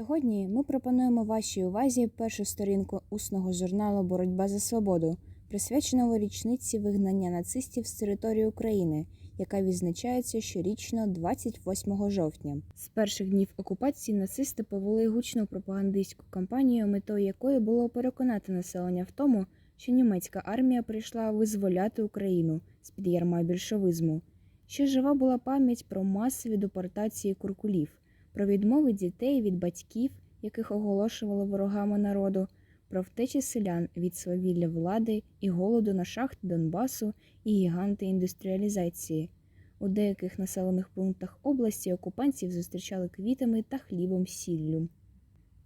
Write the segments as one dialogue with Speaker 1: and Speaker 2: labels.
Speaker 1: Сьогодні ми пропонуємо вашій увазі першу сторінку усного журналу Боротьба за свободу, присвяченого річниці вигнання нацистів з території України, яка відзначається щорічно 28 жовтня. З перших днів окупації нацисти повели гучну пропагандистську кампанію, метою якої було переконати населення в тому, що німецька армія прийшла визволяти Україну з під ярма більшовизму. Ще жива була пам'ять про масові депортації куркулів про відмови дітей від батьків, яких оголошували ворогами народу, про втечі селян від свавілля влади і голоду на шахти Донбасу і гіганти індустріалізації. У деяких населених пунктах області окупантів зустрічали квітами та хлібом сіллю.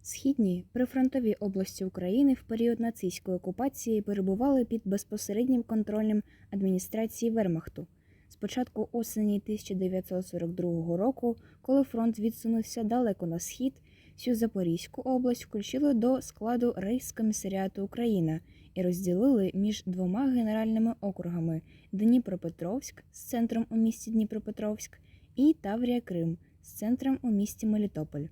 Speaker 1: Східні прифронтові області України в період нацистської окупації перебували під безпосереднім контролем адміністрації Вермахту. З початку осені 1942 року, коли фронт відсунувся далеко на схід, всю Запорізьку область включили до складу Рейхскомісаріату Україна і розділили між двома генеральними округами Дніпропетровськ з центром у місті Дніпропетровськ і Таврія Крим з центром у місті Мелітополь.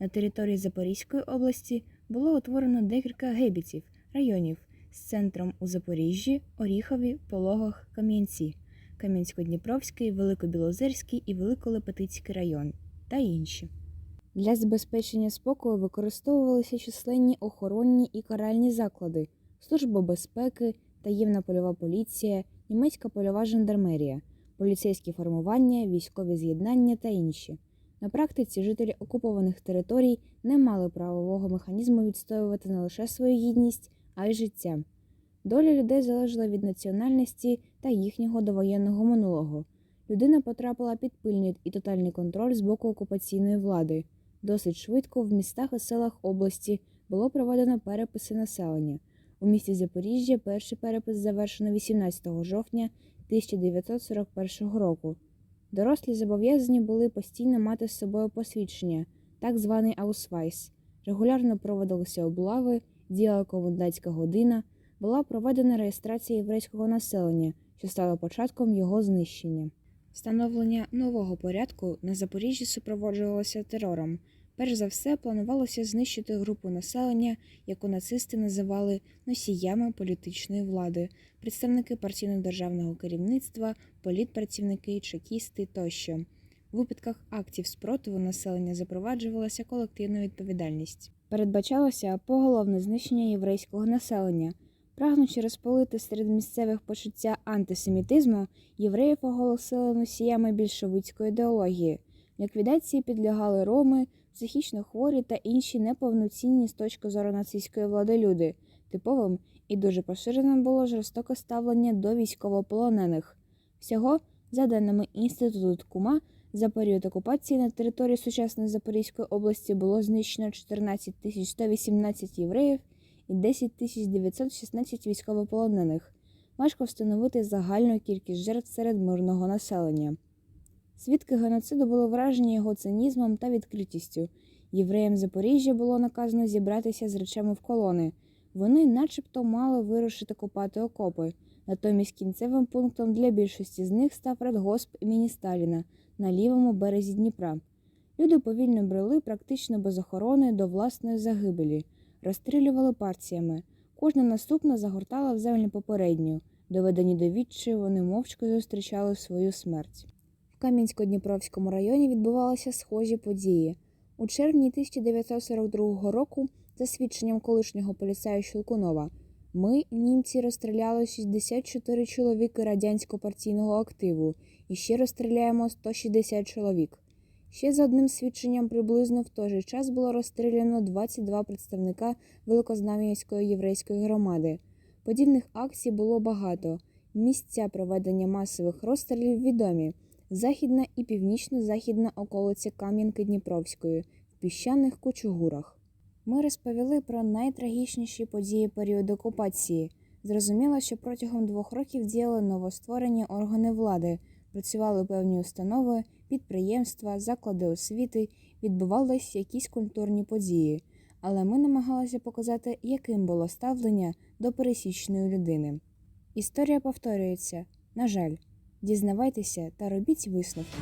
Speaker 1: На території Запорізької області було утворено декілька гебітів районів з центром у Запоріжжі, Оріхові, Пологах, Кам'янці. Кам'янсько-Дніпровський, Великобілозерський і Великолепетицький район та інші. Для забезпечення спокою використовувалися численні охоронні і каральні заклади, Служба безпеки, таємна польова поліція, німецька польова жандармерія, поліцейські формування, військові з'єднання та інші. На практиці жителі окупованих територій не мали правового механізму відстоювати не лише свою гідність, а й життя. Доля людей залежала від національності та їхнього довоєнного минулого. Людина потрапила під пильний і тотальний контроль з боку окупаційної влади. Досить швидко в містах і селах області було проведено переписи населення. У місті Запоріжжя перший перепис завершено 18 жовтня 1941 року. Дорослі зобов'язані були постійно мати з собою посвідчення, так званий аусвайс. Регулярно проводилися облави, діяла комендантська година була проведена реєстрація єврейського населення, що стало початком його знищення. Встановлення нового порядку на Запоріжжі супроводжувалося терором. Перш за все, планувалося знищити групу населення, яку нацисти називали носіями політичної влади, представники партійно-державного керівництва, політпрацівники, чекісти тощо. У випадках актів спротиву населення запроваджувалася колективна відповідальність. Передбачалося поголовне знищення єврейського населення. Прагнучи розпалити серед місцевих почуття антисемітизму, євреїв оголосили носіями більшовицької ідеології. Ліквідації підлягали роми, психічно хворі та інші неповноцінні з точки зору нацистської влади люди. Типовим і дуже поширеним було жорстоке ставлення до військовополонених. Всього, за даними інституту Ткума, за період окупації на території сучасної Запорізької області було знищено 14 118 євреїв і 10 916 військовополонених. Важко встановити загальну кількість жертв серед мирного населення. Свідки геноциду були вражені його цинізмом та відкритістю. Євреям Запоріжжя було наказано зібратися з речами в колони. Вони, начебто, мали вирушити копати окопи. Натомість кінцевим пунктом для більшості з них став радгосп імені Сталіна на лівому березі Дніпра. Люди повільно брели практично без охорони до власної загибелі розстрілювали партіями. Кожна наступна загортала в землю попередню. Доведені до відчаю, вони мовчки зустрічали свою смерть. В Кам'янсько-Дніпровському районі відбувалися схожі події. У червні 1942 року, за свідченням колишнього поліцаю Щелкунова, ми, німці, розстріляли 64 чоловіки радянсько партійного активу і ще розстріляємо 160 чоловік. Ще за одним свідченням приблизно в той же час було розстріляно 22 представника Великознам'янської єврейської громади. Подібних акцій було багато. Місця проведення масових розстрілів відомі: західна і північно-західна околиця Кам'янки Дніпровської в піщаних кучугурах. Ми розповіли про найтрагічніші події періоду окупації. Зрозуміло, що протягом двох років діяли новостворені органи влади, працювали певні установи підприємства, заклади освіти, відбувались якісь культурні події, але ми намагалися показати, яким було ставлення до пересічної людини. Історія повторюється, на жаль, дізнавайтеся та робіть висновки.